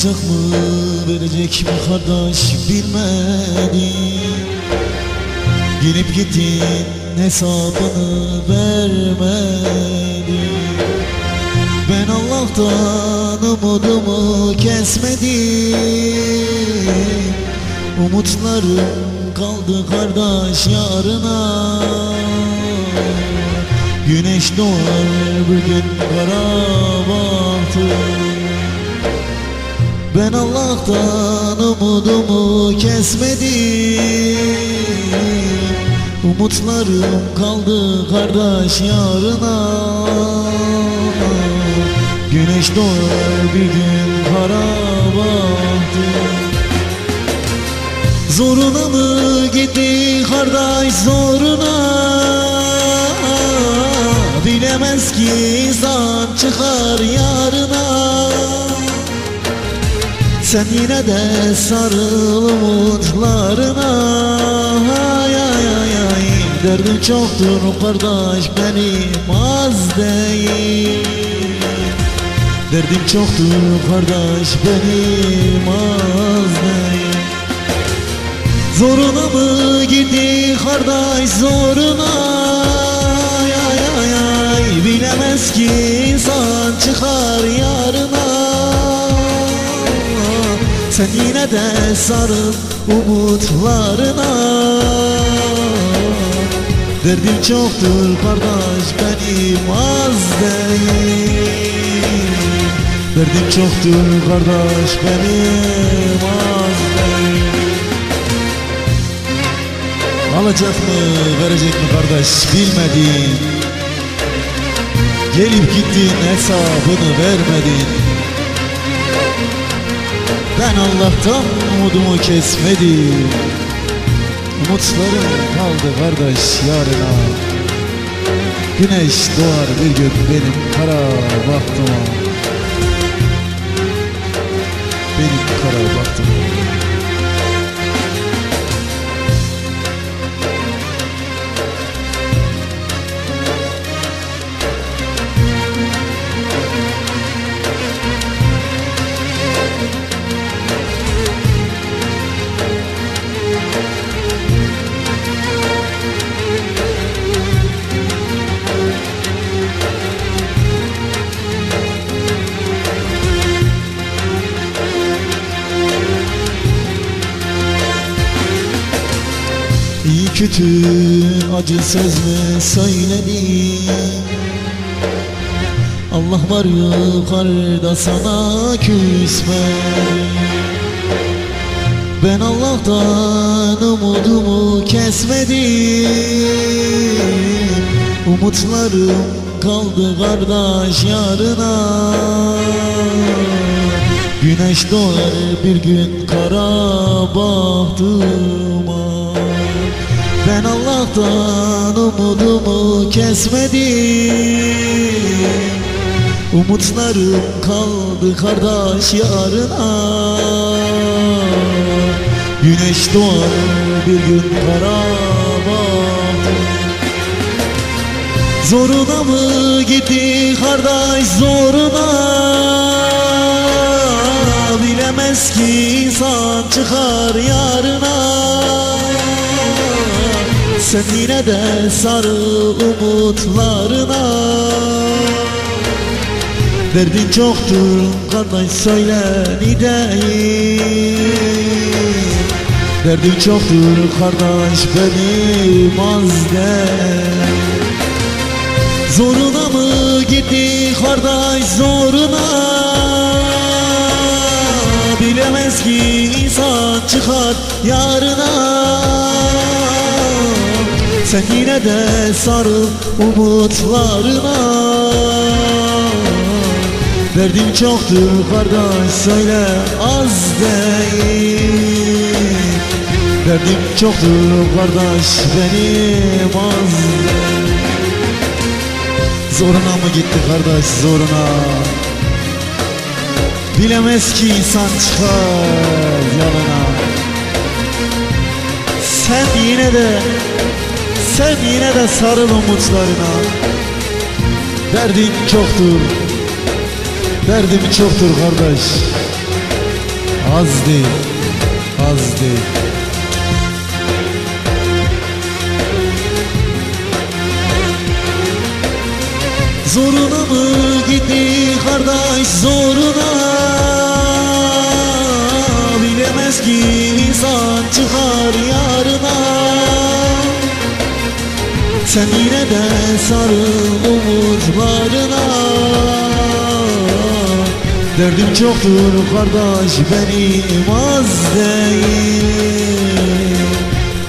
Alacak mı? Verecek mi kardeş? Bilmedim Gelip gittin hesabını vermedin. Ben Allah'tan umudumu kesmedim Umutlarım kaldı kardeş yarına. Güneş doğar bir gün kara bahtım ben Allah'tan umudumu kesmedim. Umutlarım kaldı kardeş yarına. Güneş doğar bir gün kara bahtım Zoruna mı gitti kardeş zoruna? Bilemez ki insan çıkar yarına sen yine de sarıl umutlarına. Ay ay ay ay Derdim çoktur kardeş benim az değil. Derdim çoktur kardeş benim az değil. Zoruna mı gitti kardeş zoruna? Ay ay ay ay Bilemez ki insan çıkar yarına sen yine de sarıl umutlarına. Derdim çoktur kardeş benim az değil. Derdim çoktur kardeş benim az değil. Alacak mı verecek mi kardeş bilmedin. Gelip gittin hesabını vermedin ben Allah'tan umudumu kesmedim. Umutlarım kaldı kardeş yarına. Güneş doğar bir gün benim kara baktıma kötü acı söz mü söyledim Allah var yukarıda sana küsme Ben Allah'tan umudumu kesmedim. Umutlarım kaldı kardeş yarına. Güneş doğar bir gün kara bahtıma ben Allah'tan umudumu kesmedim. Umutlarım kaldı kardeş yarına. Güneş doğar bir gün kara bahtım Zoruna mı gitti kardeş zoruna? Bilemez ki insan çıkar yarına sen yine de sarıl umutlarına. Derdin çoktur kardeş söyle nideyim? Derdin çoktur kardeş benim az değil Zoruna mı gitti kardeş zoruna? Bilemez ki insan çıkar yarına sen yine de sarıl umutlarına. Derdim çoktur kardeş söyle az değil. Derdim çoktur kardeş benim az Zoruna mı gitti kardeş zoruna? Bilemez ki insan çıkar yanına. Sen yine de sen yine de sarıl umutlarına. Derdin çoktur. Derdim çoktur kardeş. Az değil Az değil. Zoruna mı gitti kardeş zoruna? Bilemez ki insan çıkar yarına Sen yine de sarıl umutlarına. Derdim çoktur kardeş benim az değil.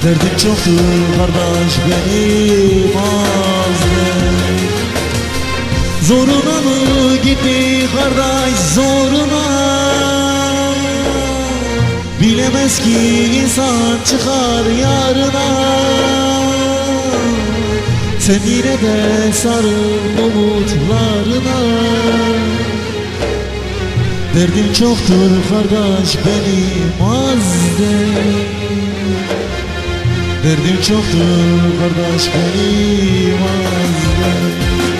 Derdim çoktur kardeş benim az değil. Zoruna mı gitti kardeş zoruna? Bilemez ki insan çıkar yarına Sen yine de sarıl umutlarına. Derdim çoktur kardeş benim az değil Derdim çoktur kardeş benim az değil